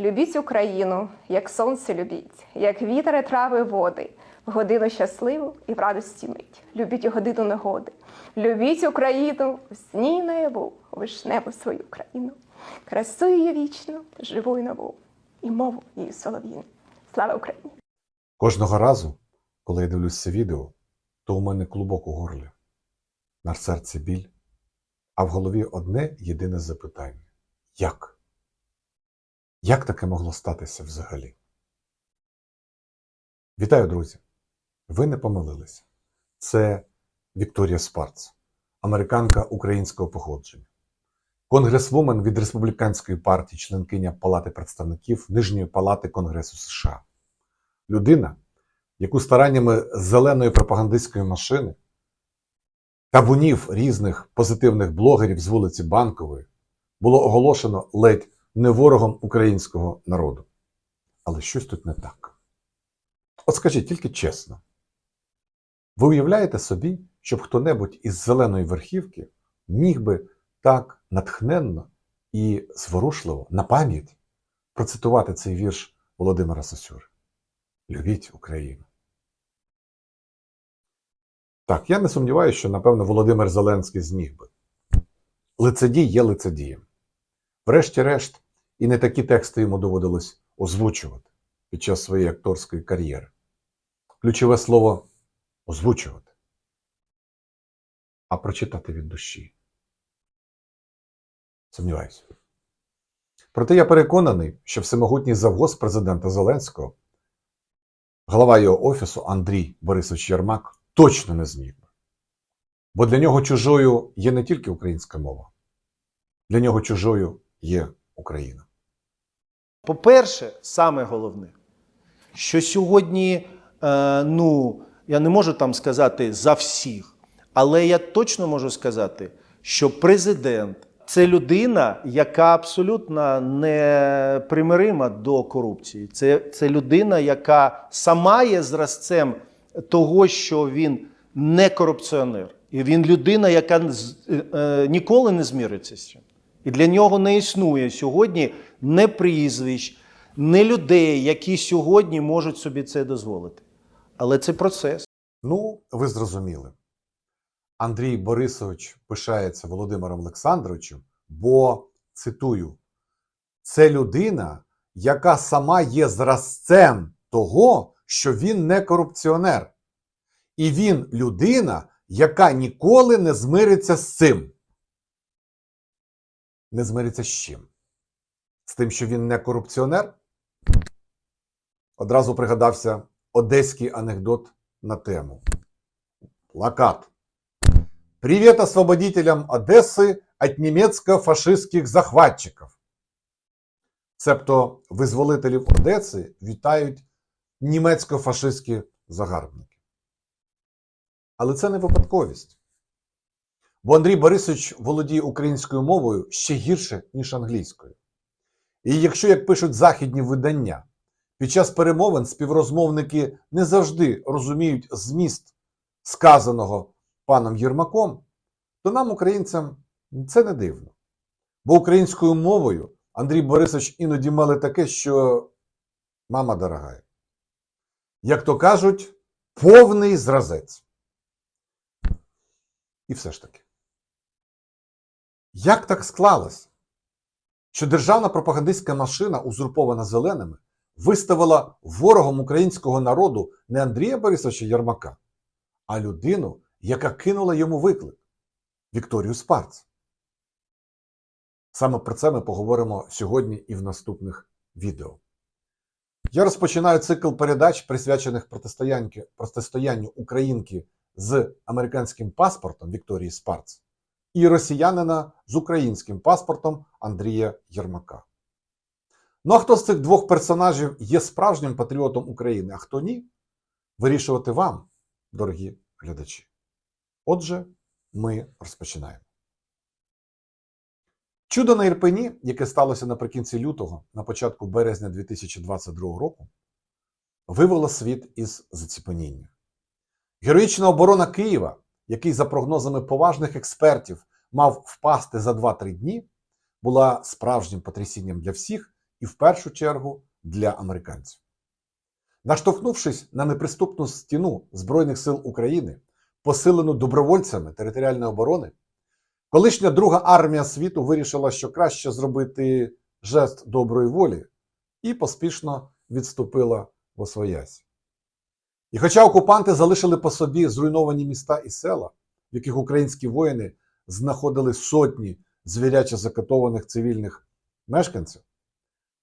Любіть Україну, як сонце любіть, як вітер трави води, в годину щасливу і в радості мить. Любіть годину негоди. Любіть Україну, в сні наяву, вишневу свою країну, красу її вічну, живу й нову, і мову її солов'їну. Слава Україні! Кожного разу, коли я дивлюсь це відео, то у мене клубок у горлі, на серці біль, а в голові одне єдине запитання: як? Як таке могло статися взагалі? Вітаю, друзі! Ви не помилилися. Це Вікторія Спарц, американка українського походження, конгресвумен від республіканської партії, членкиня Палати представників Нижньої палати Конгресу США. Людина, яку стараннями зеленої пропагандистської машини табунів різних позитивних блогерів з вулиці Банкової було оголошено ледь не ворогом українського народу. Але щось тут не так. От скажіть тільки чесно. Ви уявляєте собі, щоб хто-небудь із зеленої верхівки міг би так натхненно і зворушливо на пам'ять процитувати цей вірш Володимира Сосюри? Любіть Україну. Так, я не сумніваюся, що, напевно, Володимир Зеленський зміг би. Лицедій є лицедієм. Врешті-решт, і не такі тексти йому доводилось озвучувати під час своєї акторської кар'єри. Ключове слово озвучувати, а прочитати від душі. Сумніваюся. Проте я переконаний, що всемогутній завгоз президента Зеленського, голова його офісу Андрій Борисович Єрмак, точно не зміг. Бо для нього чужою є не тільки українська мова, для нього чужою є Україна. По-перше, саме головне, що сьогодні, е, ну, я не можу там сказати за всіх, але я точно можу сказати, що президент це людина, яка абсолютно не примирима до корупції. Це, це людина, яка сама є зразцем того, що він не корупціонер. І він людина, яка е, е, ніколи не зміриться з цим. І для нього не існує сьогодні не прізвищ, не людей, які сьогодні можуть собі це дозволити. Але це процес. Ну, ви зрозуміли. Андрій Борисович пишається Володимиром Олександровичем, бо, цитую, це людина, яка сама є зразцем того, що він не корупціонер. І він людина, яка ніколи не змириться з цим. Не змириться з чим? З тим, що він не корупціонер? Одразу пригадався одеський анекдот на тему. Плакат. Привет освободителям Одессы от німецько-фашистських захватчиків. Цебто визволителів Одеси вітають німецько-фашистські загарбники. Але це не випадковість. Бо Андрій Борисович володіє українською мовою ще гірше, ніж англійською. І якщо, як пишуть західні видання, під час перемовин співрозмовники не завжди розуміють зміст сказаного паном Єрмаком, то нам, українцям, це не дивно. Бо українською мовою Андрій Борисович іноді мали таке, що мама дорогая. Як то кажуть, повний зразець. І все ж таки. Як так склалось, що державна пропагандистська машина, узурпована зеленими, виставила ворогом українського народу не Андрія Борисовича Єрмака, а людину, яка кинула йому виклик Вікторію Спарц. Саме про це ми поговоримо сьогодні і в наступних відео. Я розпочинаю цикл передач, присвячених протистоянню українки з американським паспортом Вікторії Спарц і росіянина з українським паспортом Андрія Єрмака. Ну а хто з цих двох персонажів є справжнім патріотом України, а хто ні, вирішувати вам, дорогі глядачі. Отже, ми розпочинаємо. Чудо на Ірпені, яке сталося наприкінці лютого, на початку березня 2022 року, вивело світ із заціпеніння. Героїчна оборона Києва, який, за прогнозами поважних експертів, мав впасти за 2-3 дні, була справжнім потрясінням для всіх, і в першу чергу для американців. Наштовхнувшись на неприступну стіну Збройних сил України, посилену добровольцями територіальної оборони, колишня Друга армія світу вирішила, що краще зробити жест доброї волі і поспішно відступила в Освоясі. І хоча окупанти залишили по собі зруйновані міста і села, в яких українські воїни знаходили сотні звіряче закатованих цивільних мешканців,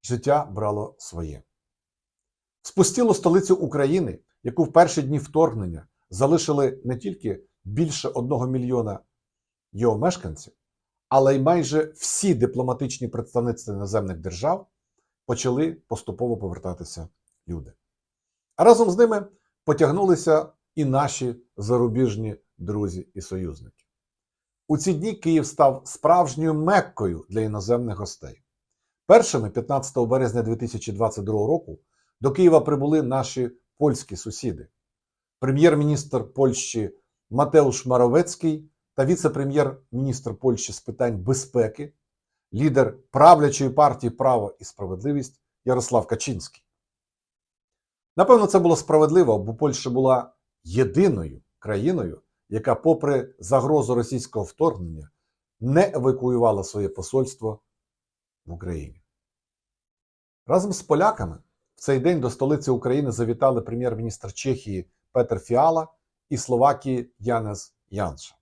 життя брало своє. Спустіло столицю України, яку в перші дні вторгнення залишили не тільки більше одного мільйона його мешканців, але й майже всі дипломатичні представництва іноземних держав почали поступово повертатися люди. А разом з ними потягнулися і наші зарубіжні друзі і союзники. У ці дні Київ став справжньою меккою для іноземних гостей. Першими 15 березня 2022 року до Києва прибули наші польські сусіди. Прем'єр-міністр Польщі Матеуш Маровецький та віце-прем'єр-міністр Польщі з питань безпеки, лідер правлячої партії Право і справедливість Ярослав Качинський. Напевно, це було справедливо, бо Польща була єдиною країною, яка, попри загрозу російського вторгнення, не евакуювала своє посольство в Україні. Разом з поляками в цей день до столиці України завітали прем'єр-міністр Чехії Петер Фіала і Словакії Янес Янша.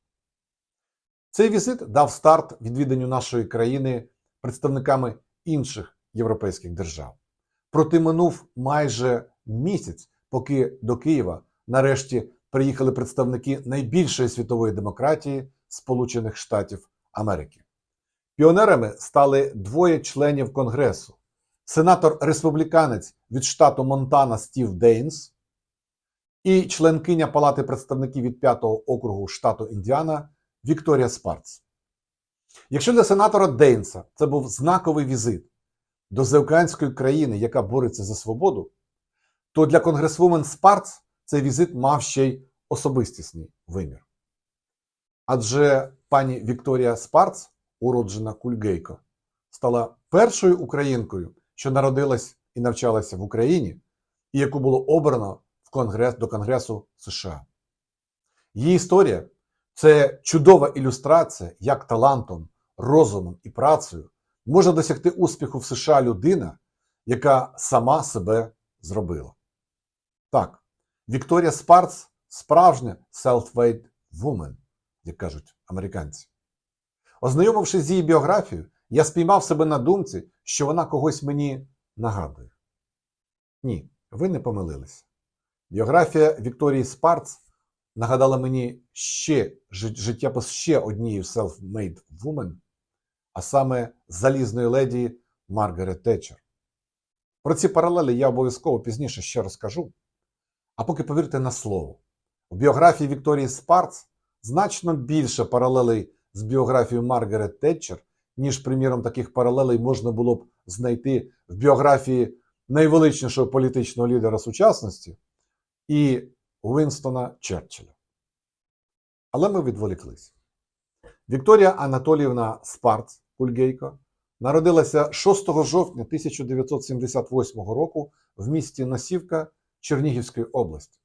Цей візит дав старт відвіданню нашої країни представниками інших європейських держав. Проте минув майже місяць, поки до Києва нарешті приїхали представники найбільшої світової демократії Сполучених Штатів Америки. Піонерами стали двоє членів Конгресу: сенатор-республіканець від штату Монтана Стів Дейнс і членкиня Палати представників від 5-го округу штату Індіана Вікторія Спарц. Якщо для сенатора Дейнса це був знаковий візит до заокеанської країни, яка бореться за свободу, то для конгресвумен Спарц цей візит мав ще й особистісний вимір. Адже пані Вікторія Спарц, уроджена Кульгейко, стала першою українкою, що народилась і навчалася в Україні, і яку було обрано в Конгрес, до Конгресу США. Її історія це чудова ілюстрація, як талантом, розумом і працею може досягти успіху в США людина, яка сама себе зробила. Так, Вікторія Спарц справжня self-made woman, як кажуть американці. Ознайомившись з її біографією, я спіймав себе на думці, що вона когось мені нагадує. Ні, ви не помилилися. Біографія Вікторії Спарц нагадала мені ще жит- життєпис ще однієї self-made woman, а саме залізної леді Маргарет Тетчер. Про ці паралелі я обов'язково пізніше ще розкажу. А поки повірте на слово, у біографії Вікторії Спарц значно більше паралелей з біографією Маргарет Тетчер, ніж, приміром, таких паралелей можна було б знайти в біографії найвеличнішого політичного лідера сучасності і Уінстона Черчилля. Але ми відволіклись. Вікторія Анатоліївна Спарц Кульгейко народилася 6 жовтня 1978 року в місті Носівка Чернігівської області.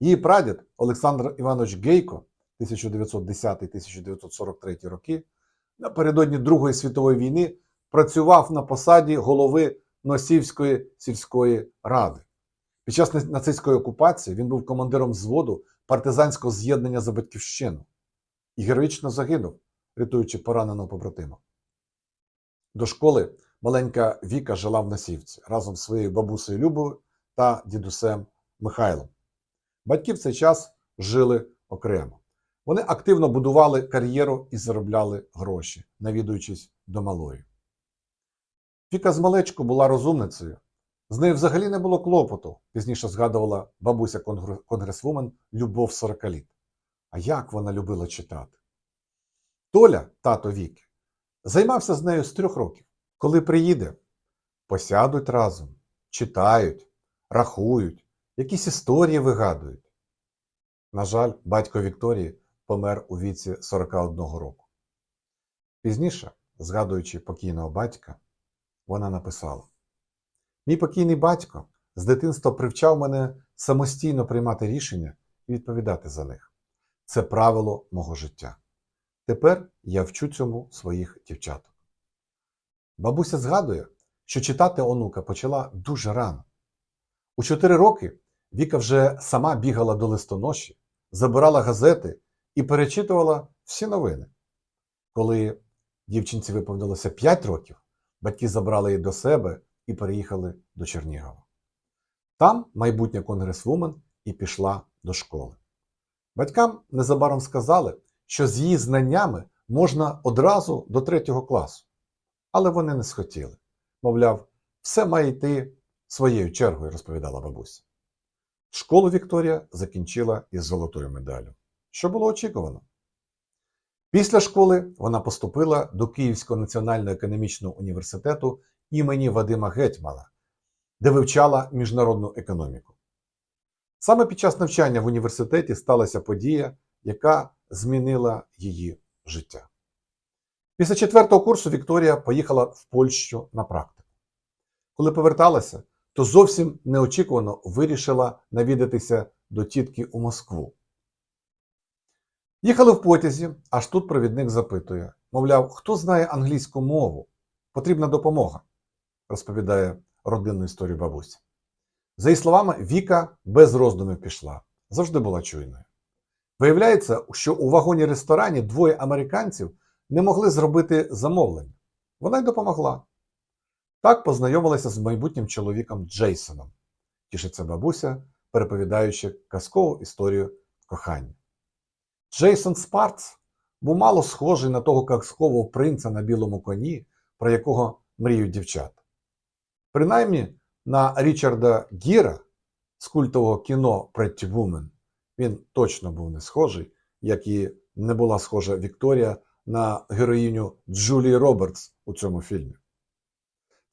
Її прадід Олександр Іванович Гейко 1910-1943 роки напередодні Другої світової війни працював на посаді голови Носівської сільської ради. Під час нацистської окупації він був командиром взводу партизанського з'єднання за батьківщину і героїчно загинув, рятуючи пораненого побратима. До школи маленька Віка жила в Носівці разом з своєю бабусею Любою та дідусем Михайлом. Батьки в цей час жили окремо. Вони активно будували кар'єру і заробляли гроші, навідуючись до малої. Віка з малечку була розумницею. З нею взагалі не було клопоту, пізніше згадувала бабуся конгресвумен Любов Сорокаліт. А як вона любила читати? Толя, тато Віки, займався з нею з трьох років. Коли приїде, посядуть разом, читають, рахують, якісь історії вигадують. На жаль, батько Вікторії помер у віці 41 року. Пізніше, згадуючи покійного батька, вона написала: Мій покійний батько з дитинства привчав мене самостійно приймати рішення і відповідати за них. Це правило мого життя. Тепер я вчу цьому своїх дівчаток. Бабуся згадує, що читати онука почала дуже рано. У 4 роки Віка вже сама бігала до листоноші, забирала газети і перечитувала всі новини. Коли дівчинці виповнилося 5 років, батьки забрали її до себе і переїхали до Чернігова. Там майбутня конгресвумен і пішла до школи. Батькам незабаром сказали, що з її знаннями можна одразу до третього класу. Але вони не схотіли. Мовляв, все має йти своєю чергою, розповідала бабуся. Школу Вікторія закінчила із золотою медаллю, що було очікувано. Після школи вона поступила до Київського національного економічного університету імені Вадима Гетьмана, де вивчала міжнародну економіку. Саме під час навчання в університеті сталася подія, яка змінила її життя. Після четвертого курсу Вікторія поїхала в Польщу на практику. Коли поверталася, то зовсім неочікувано вирішила навідатися до тітки у Москву. Їхали в потязі, аж тут провідник запитує: мовляв, хто знає англійську мову? Потрібна допомога, розповідає родинну історію бабуся. За її словами, Віка без роздумів пішла, завжди була чуйною. Виявляється, що у вагоні ресторані двоє американців не могли зробити замовлення. Вона й допомогла. Так познайомилася з майбутнім чоловіком Джейсоном, тішиться бабуся, переповідаючи казкову історію кохання. Джейсон Спарц був мало схожий на того казкового принца на білому коні, про якого мріють дівчата. Принаймні, на Річарда Гіра з культового кіно Pretty Woman він точно був не схожий, як і не була схожа Вікторія на героїню Джулії Робертс у цьому фільмі.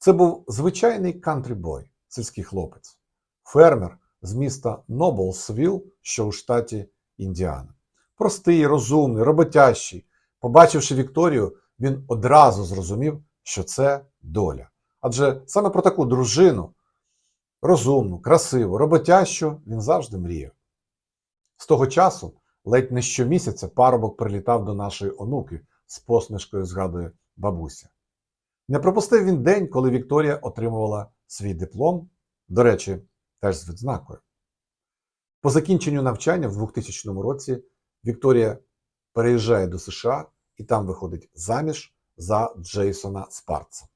Це був звичайний кантрі-бой, сільський хлопець, фермер з міста Ноблсвіл, що у штаті Індіана. Простий, розумний, роботящий. Побачивши Вікторію, він одразу зрозумів, що це доля. Адже саме про таку дружину, розумну, красиву, роботящу, він завжди мріяв. З того часу, ледь не щомісяця, парубок прилітав до нашої онуки з посмішкою, згадує бабуся. Не пропустив він день, коли Вікторія отримувала свій диплом, до речі, теж з відзнакою. По закінченню навчання в 2000 році Вікторія переїжджає до США і там виходить заміж за Джейсона Спарца.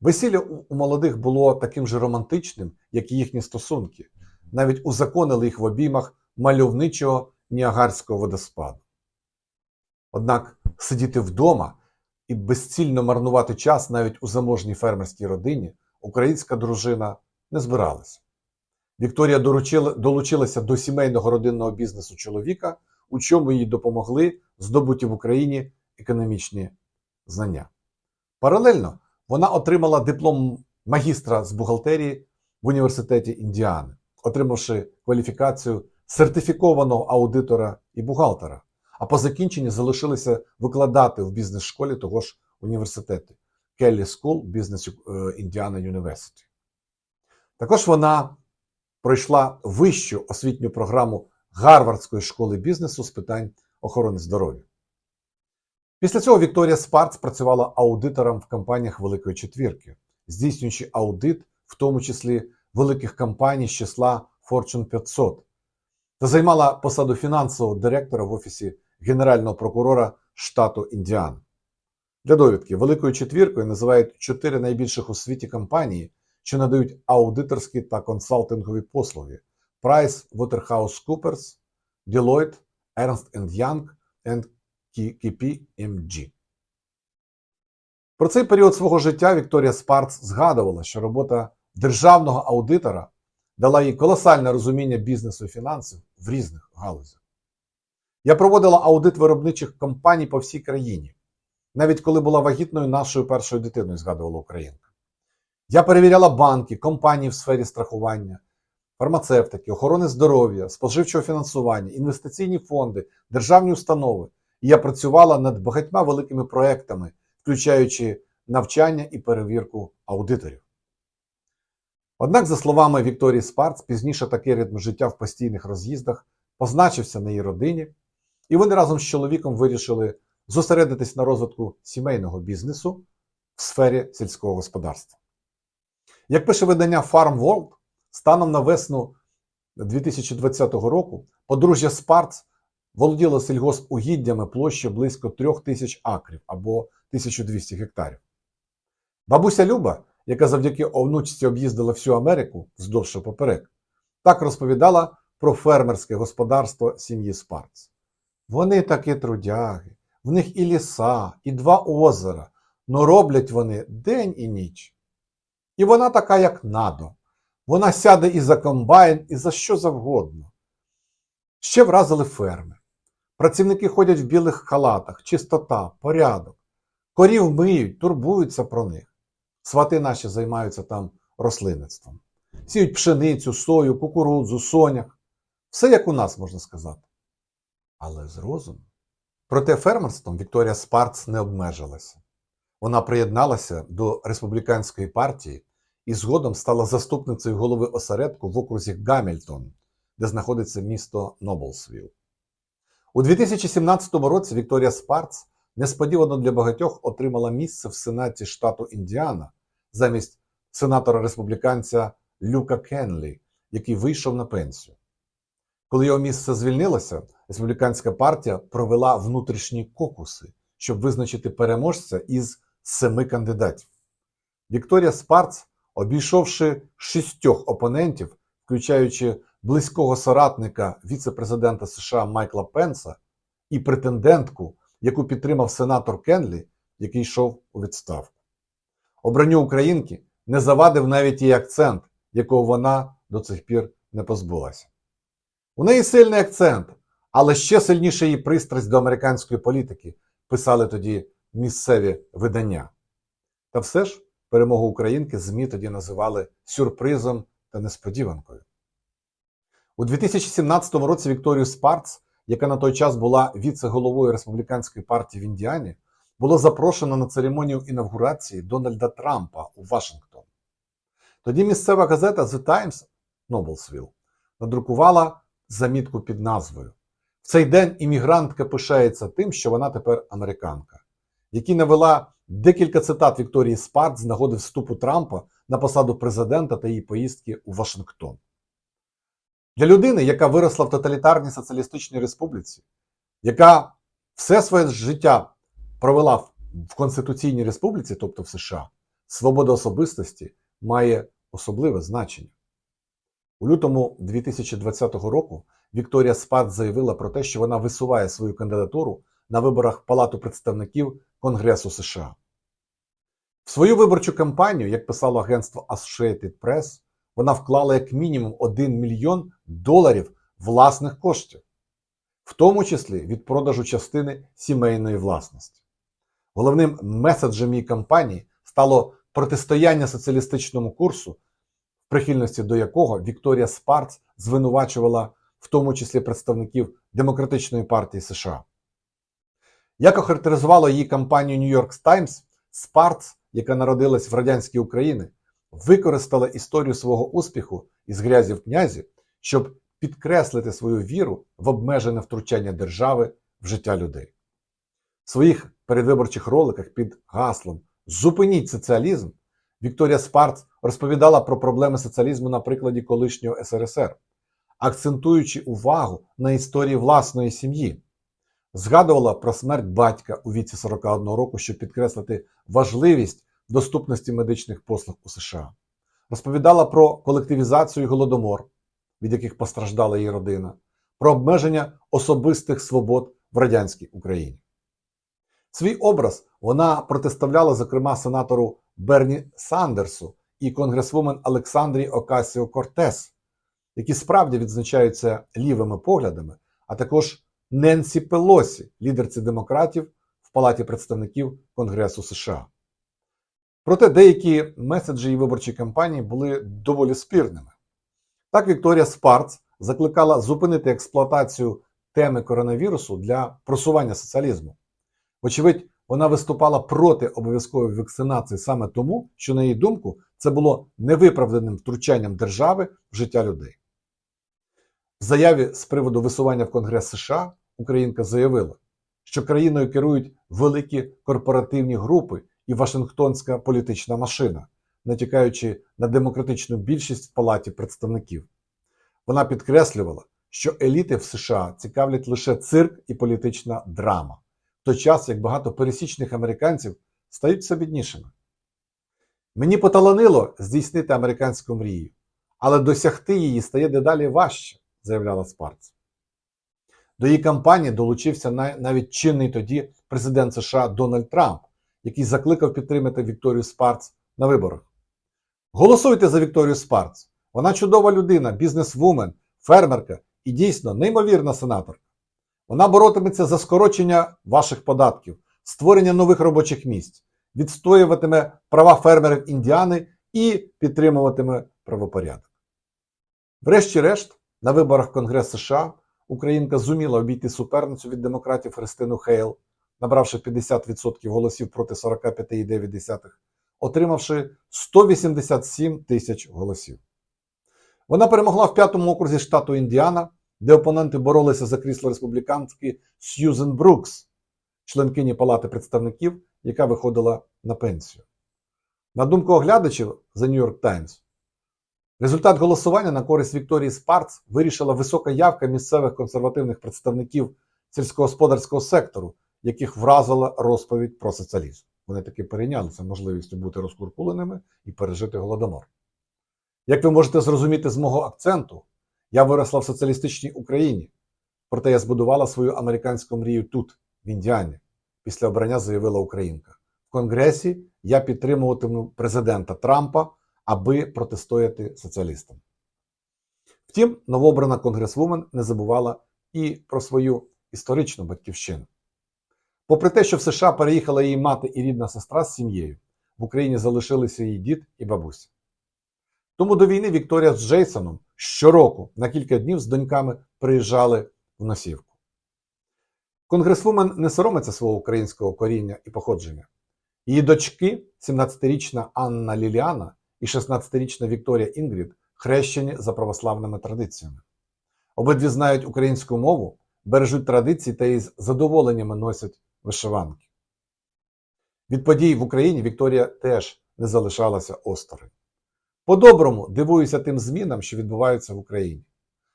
Весілля у молодих було таким же романтичним, як і їхні стосунки. Навіть узаконили їх в обіймах мальовничого Ніагарського водоспаду. Однак сидіти вдома і безцільно марнувати час навіть у заможній фермерській родині українська дружина не збиралася. Вікторія долучилася до сімейного родинного бізнесу чоловіка, у чому їй допомогли здобуті в Україні економічні знання. Паралельно вона отримала диплом магістра з бухгалтерії в університеті Індіани, отримавши кваліфікацію сертифікованого аудитора і бухгалтера, а по закінченні залишилися викладати в бізнес-школі того ж університету Kelly School Business е, Indiana University. Також вона пройшла вищу освітню програму Гарвардської школи бізнесу з питань охорони здоров'я. Після цього Вікторія Спарц працювала аудитором в компаніях Великої Четвірки, здійснюючи аудит, в тому числі великих компаній з числа Fortune 500, та займала посаду фінансового директора в офісі Генерального прокурора штату Індіана. Для довідки Великою Четвіркою називають чотири найбільших у світі компанії, що надають аудиторські та консалтингові послуги: PricewaterhouseCoopers, Deloitte, Ernst Young and KPMG. Про цей період свого життя Вікторія Спарц згадувала, що робота державного аудитора дала їй колосальне розуміння бізнесу і фінансів в різних галузях. Я проводила аудит виробничих компаній по всій країні, навіть коли була вагітною нашою першою дитиною, згадувала Українка. Я перевіряла банки, компанії в сфері страхування, фармацевтики, охорони здоров'я, споживчого фінансування, інвестиційні фонди, державні установи. І я працювала над багатьма великими проектами, включаючи навчання і перевірку аудиторів. Однак, за словами Вікторії Спарц, пізніше такий ритм життя в постійних роз'їздах позначився на її родині, і вони разом з чоловіком вирішили зосередитись на розвитку сімейного бізнесу в сфері сільського господарства. Як пише видання Farm World, станом на весну 2020 року подружжя Спарц володіло сільгоспугіддями площею близько трьох тисяч акрів або 1200 гектарів. Бабуся Люба, яка завдяки онучці об'їздила всю Америку вздовж і поперек, так розповідала про фермерське господарство сім'ї Спарц. Вони такі трудяги, в них і ліса, і два озера, но роблять вони день і ніч. І вона така, як надо. Вона сяде і за комбайн, і за що завгодно. Ще вразили ферми. Працівники ходять в білих халатах, чистота, порядок. Корів миють, турбуються про них. Свати наші займаються там рослинництвом. Сіють пшеницю, сою, кукурудзу, сонях. Все як у нас, можна сказати. Але з розумом. Проте фермерством Вікторія Спарц не обмежилася. Вона приєдналася до республіканської партії і згодом стала заступницею голови осередку в окрузі Гамільтон, де знаходиться місто Ноблсвіл. У 2017 році Вікторія Спарц несподівано для багатьох отримала місце в Сенаті штату Індіана замість сенатора-республіканця Люка Кенлі, який вийшов на пенсію. Коли його місце звільнилося, республіканська партія провела внутрішні кокуси, щоб визначити переможця із семи кандидатів. Вікторія Спарц, обійшовши шістьох опонентів, включаючи близького соратника віце-президента США Майкла Пенса і претендентку, яку підтримав сенатор Кенлі, який йшов у відставку. Обранню українки не завадив навіть її акцент, якого вона до цих пір не позбулася. У неї сильний акцент, але ще сильніше її пристрасть до американської політики, писали тоді місцеві видання. Та все ж перемогу українки ЗМІ тоді називали сюрпризом та несподіванкою. У 2017 році Вікторію Спарц, яка на той час була віце-головою республіканської партії в Індіані, було запрошено на церемонію інавгурації Дональда Трампа у Вашингтон. Тоді місцева газета The Times Noblesville надрукувала замітку під назвою В цей день іммігрантка пишається тим, що вона тепер американка, який навела декілька цитат Вікторії Спарц з нагоди вступу Трампа на посаду президента та її поїздки у Вашингтон. Для людини, яка виросла в тоталітарній соціалістичній республіці, яка все своє життя провела в- Конституційній республіці, тобто в США, свобода особистості має особливе значення. У лютому 2020 року Вікторія Спад заявила про те, що вона висуває свою кандидатуру на виборах Палату представників Конгресу США. В свою виборчу кампанію, як писало агентство Associated Press, вона вклала як мінімум 1 мільйон доларів власних коштів, в тому числі від продажу частини сімейної власності. Головним меседжем її кампанії стало протистояння соціалістичному курсу, в прихильності до якого Вікторія Спарц звинувачувала в тому числі представників Демократичної партії США. Як охарактеризувало її кампанію New York Times, Спарц, яка народилась в радянській Україні, використала історію свого успіху із грязів князів, щоб підкреслити свою віру в обмежене втручання держави в життя людей. В своїх передвиборчих роликах під гаслом Зупиніть соціалізм Вікторія Спарц розповідала про проблеми соціалізму на прикладі колишнього СРСР, акцентуючи увагу на історії власної сім'ї. Згадувала про смерть батька у віці 41 року, щоб підкреслити важливість доступності медичних послуг у США. Розповідала про колективізацію і голодомор, від яких постраждала її родина, про обмеження особистих свобод в радянській Україні. Свій образ вона протиставляла, зокрема, сенатору Берні Сандерсу і конгресвумен Олександрі Окасіо Кортес, які справді відзначаються лівими поглядами, а також Ненсі Пелосі, лідерці демократів в Палаті представників Конгресу США. Проте деякі меседжі її виборчої кампанії були доволі спірними. Так Вікторія Спарц закликала зупинити експлуатацію теми коронавірусу для просування соціалізму. Вочевидь, Вона виступала проти обов'язкової вакцинації саме тому, що, на її думку, це було невиправданим втручанням держави в життя людей. В заяві з приводу висування в Конгрес США Українка заявила, що країною керують великі корпоративні групи і Вашингтонська політична машина, натякаючи на демократичну більшість в Палаті представників. Вона підкреслювала, що еліти в США цікавлять лише цирк і політична драма, в той час як багато пересічних американців стають все біднішими. Мені поталанило здійснити американську мрію, але досягти її стає дедалі важче, заявляла Спарц. До її кампанії долучився навіть чинний тоді президент США Дональд Трамп, який закликав підтримати Вікторію Спарц на виборах. Голосуйте за Вікторію Спарц. Вона чудова людина, бізнесвумен, фермерка і дійсно неймовірна сенаторка. Вона боротиметься за скорочення ваших податків, створення нових робочих місць, відстоюватиме права фермерів Індіани і підтримуватиме правопорядок. Врешті-решт, на виборах в Конгрес США Українка зуміла обійти суперницю від демократів Христину Хейл, набравши 50% голосів проти 45,9, отримавши 187 тисяч голосів. Вона перемогла в п'ятому окрузі штату Індіана, де опоненти боролися за крісло республіканської Сьюзен Брукс, членкині Палати представників, яка виходила на пенсію. На думку оглядачів The New York Times, результат голосування на користь Вікторії Спарц вирішила висока явка місцевих консервативних представників сільськогосподарського сектору, яких вразила розповідь про соціалізм. Вони таки перейнялися можливістю бути розкуркуленими і пережити голодомор. Як ви можете зрозуміти з мого акценту, я виросла в соціалістичній Україні, проте я збудувала свою американську мрію тут, в Індіані, після обрання заявила Українка. В Конгресі я підтримуватиму президента Трампа, аби протистояти соціалістам. Втім, новообрана конгресвумен не забувала і про свою історичну батьківщину. Попри те, що в США переїхала її мати і рідна сестра з сім'єю, в Україні залишилися її дід і бабуся. Тому до війни Вікторія з Джейсоном щороку на кілька днів з доньками приїжджали в Носівку. Конгресвумен не соромиться свого українського коріння і походження. Її дочки, 17-річна Анна Ліліана і 16-річна Вікторія Інгрід, хрещені за православними традиціями. Обидві знають українську мову, бережуть традиції та із задоволеннями носять вишиванки. Від подій в Україні Вікторія теж не залишалася осторонь. По-доброму дивуюся тим змінам, що відбуваються в Україні.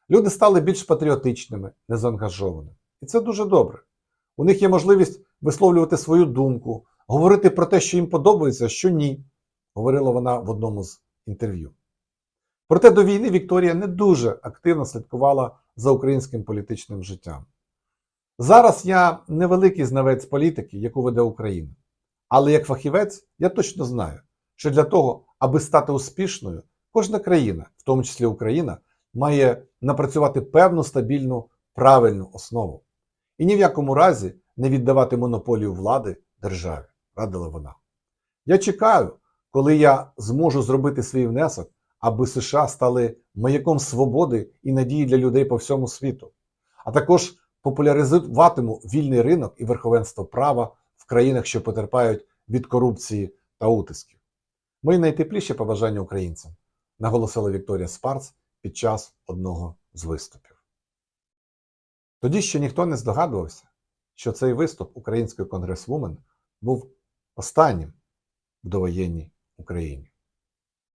Люди стали більш патріотичними, незаангажованими. І це дуже добре. У них є можливість висловлювати свою думку, говорити про те, що їм подобається, що ні, говорила вона в одному з інтерв'ю. Проте до війни Вікторія не дуже активно слідкувала за українським політичним життям. Зараз я невеликий знавець політики, яку веде Україна. Але як фахівець я точно знаю, що для того, аби стати успішною, кожна країна, в тому числі Україна, має напрацювати певну стабільну правильну основу. І ні в якому разі не віддавати монополію влади державі, радила вона. Я чекаю, коли я зможу зробити свій внесок, аби США стали маяком свободи і надії для людей по всьому світу, а також популяризуватиму вільний ринок і верховенство права в країнах, що потерпають від корупції та утисків. Мої найтепліші побажання українцям, наголосила Вікторія Спарц під час одного з виступів. Тоді ще ніхто не здогадувався, що цей виступ української конгресвумен був останнім в довоєнній Україні.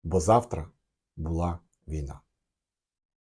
Бо завтра була війна.